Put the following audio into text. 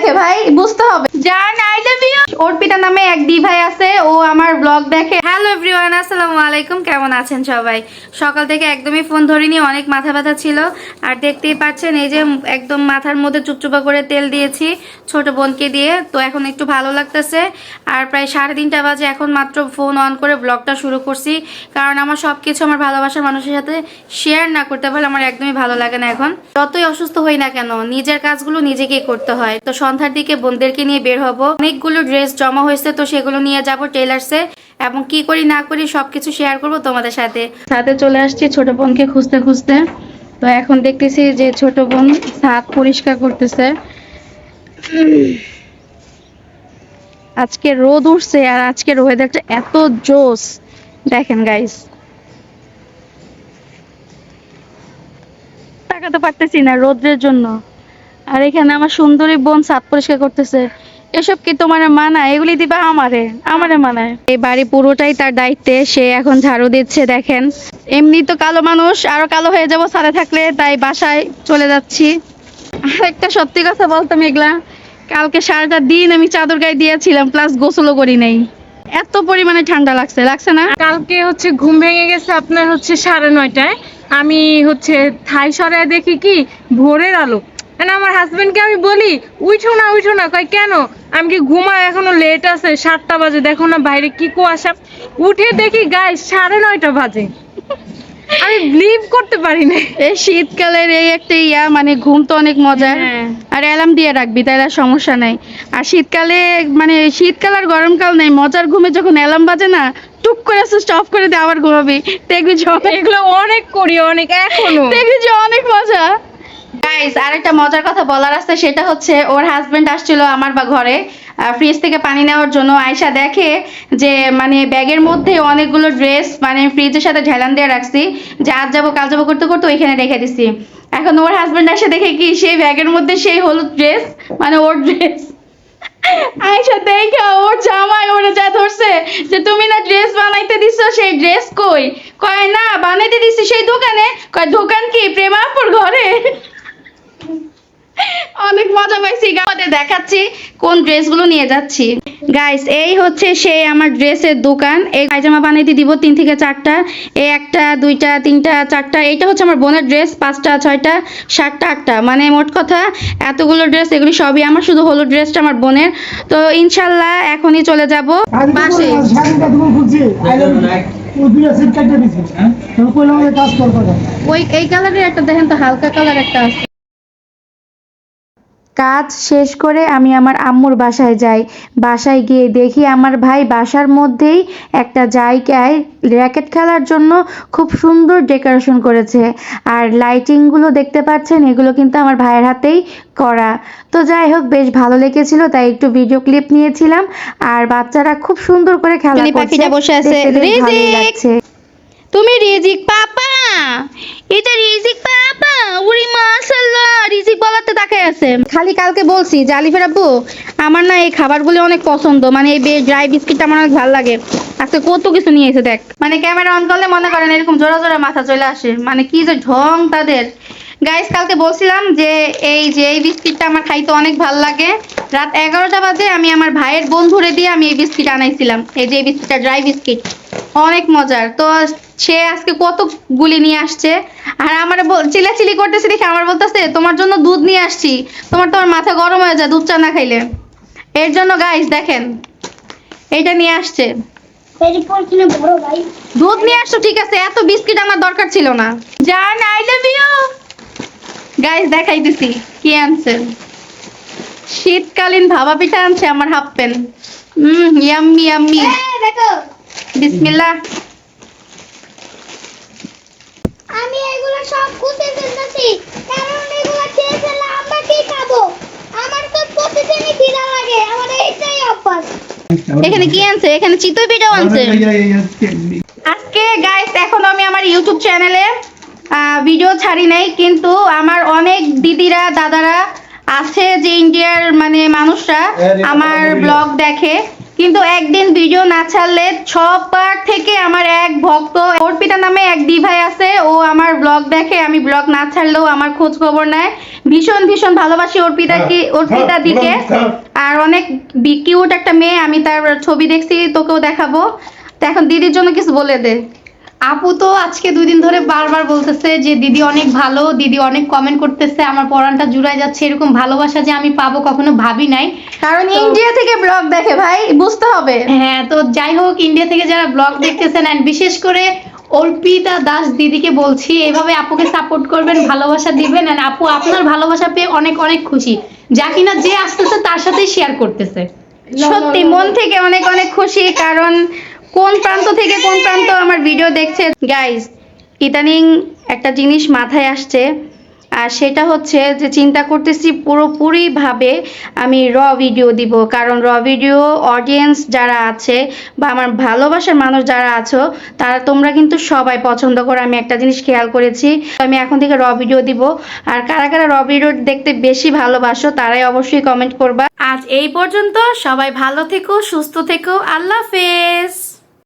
দেখে ভাই বুঝতে হবে। যা ইউ অর্পিতা নামে এক দি ভাই আছে, ও আমার ব্লগ দেখে। হ্যালো এভরিওয়ান আসসালামু আলাইকুম, কেমন আছেন সবাই? সকাল থেকে একদমই ফোন ধরিনি, অনেক মাথা ব্যথা ছিল। আর দেখতেই পাচ্ছেন, এই যে একদম মাথার মধ্যে চুপচুপা করে তেল দিয়েছি ছোট বোনকে দিয়ে, তো এখন একটু ভালো লাগতেছে। আর প্রায় সাড়ে তিনটা বাজে, এখন মাত্র ফোন অন করে ব্লগটা শুরু করছি। কারণ আমার সব কিছু আমার ভালোবাসার মানুষের সাথে শেয়ার না করতে পারলে আমার একদমই ভালো লাগে না এখন। যতই অসুস্থ হই না কেন, নিজের কাজগুলো নিজেকেই করতে হয়। তো সন্ধ্যার দিকে বোনদেরকে নিয়ে বের হব। অনেকগুলো ড্রেস জমা হয়েছে, তো সেগুলো নিয়ে যাব টেলার্সে এবং কি করি, না করি, সবকিছু শেয়ার করব তোমাদের সাথে। সাথে চলে আসছি ছোট বোনকে খুঁজতে খুঁজতে। তো এখন দেখতেছি যে ছোট বোন ছাদ পরিষ্কার করতেছে। আজকে রোদ উঠছে আর আজকের ওয়েদারটা এত জোস দেখেন গাইস তাকাতে পারতেছি না রোদ্রের জন্য। আর এখানে আমার সুন্দরী বোন ছাদ পরিষ্কার করতেছে। এসব কি তোমার মানায়? এগুলি দিবা আমারে? আমারে মানায়। এই বাড়ি পুরোটাই তার দায়িত্বে। সে এখন ঝাড়ু দিচ্ছে, দেখেন। এমনি তো কালো মানুষ, আরও কালো হয়ে যাব সাথে থাকলে, তাই বাসায় চলে যাচ্ছি। আর একটা সত্যি কথা বলতাম এগুলা কালকে সারাটা দিন আমি চাদর গায়ে দিয়েছিলাম প্লাস গোসলও করি নাই। এত পরিমাণে ঠান্ডা লাগছে লাগছে না? কালকে হচ্ছে ঘুম ভেঙে গেছে আপনার হচ্ছে সাড়ে নয়টায়। আমি হচ্ছে থাই সরায় দেখি কি, ভোরের আলো। আমার হাজবেন্ডকে আমি বলি উঠো না উঠো না। কয় কেন? আমি কি ঘুমায় এখনও লেট আছে? সাতটা বাজে দেখো না বাইরে কি কুয়াশা। উঠে দেখি গায়ে সাড়ে নয়টা বাজে। আমি বিলিভ করতে পারি না এই শীতকালের এই একটা ইয়া মানে ঘুম তো অনেক মজার। হ্যাঁ। আর অ্যালার্ম দিয়ে রাখবি তাহলে আর সমস্যা নাই। আর শীতকালে মানে শীতকাল আর গরমকাল নেই। মজার ঘুমে যখন অ্যালার্ম বাজে না টুক করে সুইচ অফ করে দিয়ে আবার ঘুমাবি। দেখবি এগুলো অনেক করি অনেক এখনও। দেখবি যে অনেক মজা। গাইস আরেকটা মজার কথা বলার আছে, সেটা হচ্ছে ওর হাজবেন্ড আসছিল আমার বা ঘরে ফ্রিজ থেকে পানি নেওয়ার জন্য। আয়সা দেখে যে মানে ব্যাগের মধ্যে অনেকগুলো ড্রেস মানে ফ্রিজের সাথে ঝেলান দিয়ে রাখছি, যে আজ যাব, কাল যাব, করতে করতে ওইখানে রেখে দিছি। এখন ওর হাজবেন্ড এসে দেখে কি, সেই ব্যাগের মধ্যে সেই হলুদ ড্রেস মানে ওর ড্রেস আয়সা দেখে ওর জামাই ওরে যা ধরছে, যে, তুমি না ড্রেস বানাইতে দিছো, সেই ড্রেস কই? কয়, না, বানাইতে দিছি সেই দোকানে। কয়, দোকান কি? প্রেমাপুর ঘরে? মজা পাইছি দেখাচ্ছি কোন ড্রেসগুলো নিয়ে যাচ্ছি। গাইস এই হচ্ছে সেই আমার ড্রেসের দোকান। এই পায়জামা বানাইতে দিব তিন থেকে চারটা। এই একটা দুইটা তিনটা চারটা। এইটা হচ্ছে আমার বোনের ড্রেস পাঁচটা ছয়টা সাতটা আটটা। মানে মোট কথা এতগুলো ড্রেস এগুলি সবই আমার শুধু হলুদ ড্রেসটা আমার বোনের। তো ইনশাল্লাহ এখনই চলে যাব। কর কথা ওই এই কালারের একটা দেখেন তো হালকা কালার একটা আছে। কাজ শেষ করে আমি আমার আম্মুর বাসায় যাই। বাসায় গিয়ে দেখি আমার ভাই বাসার মধ্যেই একটা জায়গায় র্যাকেট খেলার জন্য খুব সুন্দর ডেকোরেশন করেছে। আর লাইটিংগুলো দেখতে পাচ্ছেন এগুলো কিন্তু আমার ভাইয়ের হাতেই করা। তো যাই হোক বেশ ভালো লেগেছিল তাই একটু ভিডিও ক্লিপ নিয়েছিলাম। আর বাচ্চারা খুব সুন্দর করে খেলা করছে পাখিটা বসে আছে। দেখতে বেশ ভালোই রিজিক! তুমি রিজিক পাপা! এটা রিজিক আছে। খালি কালকে বলছি যে আলিফের আব্বু, আমার না এই খাবারগুলো অনেক পছন্দ। মানে এই ড্রাই বিস্কিটটা আমার অনেক ভালো লাগে। আজকে কত কিছু নিয়ে এসে দেখ। মানে ক্যামেরা অন করলে মনে করেন এরকম জোড়া জোড়া মাথা চলে আসে। মানে কি যে ঢং তাদের। গাইস কালকে বলছিলাম যে এই যে এই বিস্কিটটা আমার খাইতে অনেক ভালো লাগে। রাত এগারোটা বাজে আমি আমার ভাইয়ের বন্ধুরে দিয়ে আমি এই বিস্কিট আনাইছিলাম। এই যে এই বিস্কিটটা ড্রাই বিস্কিট অনেক মজার। তো সে আজকে কত গুলি নিয়ে আসছে? আর আমার চিলাচিলি করতেছে দেখে আমার বলতেছে তোমার জন্য দুধ নিয়ে আসছি। তোমার তোমার মাথা গরম হয়ে যায় দুধ চা না খাইলে। এর জন্য গাইস দেখেন এইটা নিয়ে আসছে। দুধ নিয়ে আসছো ঠিক আছে এত বিস্কিট আমার দরকার ছিল না। জান আই লাভ ইউ গাইস দেখাইতেছি কি আনছে? শীতকালীন ভাবা পিঠা আনছে আমার half pan hmm yummy yummy বিসমিল্লাহ। আমি এগুলো সব খুঁজে ফেলতেছি কারণ এগুলো খেয়ে ফেললে আমরা কি খাব? আমার তো প্রতিদিনই খিদা লাগে আমার এইটাই অভ্যাস। এখানে কি আনছে? এখানে চিতই পিঠাও আনছে। আজকে গাইস এখন আমি আমার ইউটিউব চ্যানেলে ভিডিও ছাড়ি নাই কিন্তু আমার অনেক দিদিরা দাদারা আছে যে ইন্ডিয়ার মানে মানুষরা আমার ব্লগ দেখে। কিন্তু একদিন ভিডিও না ছাড়লে সবার থেকে আমার এক ভক্ত অর্পিতা নামে এক দিভাই আছে ও আমার ব্লগ দেখে আমি ব্লগ না ছাড়লেও আমার খোঁজ খবর নেয়। ভীষণ ভীষণ ভালোবাসি অর্পিতা কি অর্পিতা দিকে। আর অনেক কিউট একটা মেয়ে আমি তার ছবি দেখছি তোকেও দেখাবো। তো এখন দিদির জন্য কিছু বলে দে। আপু তো আজকে দুই দিন ধরে বারবার বলতেছে যে দিদি অনেক ভালো দিদি অনেক কমেন্ট করতেছে আমার পড়ানটা জুড়াই যাচ্ছে এরকম ভালোবাসা যে আমি পাবো কখনো ভাবি নাই। কারণ ইন্ডিয়া থেকে ব্লগ দেখে ভাই বুঝতে হবে। হ্যাঁ তো যাই হোক ইন্ডিয়া থেকে যারা ব্লগ দেখতেছেন and বিশেষ করে অর্পিতা দাস দিদিকে বলছি এভাবে আপুকে সাপোর্ট করবেন ভালোবাসা দিবেন and আপু আপনার ভালোবাসা পেয়ে অনেক অনেক খুশি। যা কিনা যে আসতেছে তার সাথেই শেয়ার করতেছে। সত্যি মন থেকে অনেক অনেক খুশি কারণ কোন প্রান্ত থেকে কোন প্রান্ত আমার ভিডিও দেখছে? গাইজ ইদানিং একটা জিনিস মাথায় আসছে, আর সেটা হচ্ছে যে চিন্তা করতেছি পুরোপুরিভাবে আমি র ভিডিও দিব। কারণ র ভিডিও অডিয়েন্স যারা আছে বা আমার ভালোবাসার মানুষ যারা আছো, তারা তোমরা কিন্তু সবাই পছন্দ করো। আমি একটা জিনিস খেয়াল করেছি আমি এখন থেকে র ভিডিও দিব। আর কারা কারা র ভিডিও দেখতে বেশি ভালোবাসো, তারাই অবশ্যই কমেন্ট করবা। আজ এই পর্যন্ত সবাই ভালো থেকো, সুস্থ থেকো। আল্লাহ হাফেজ।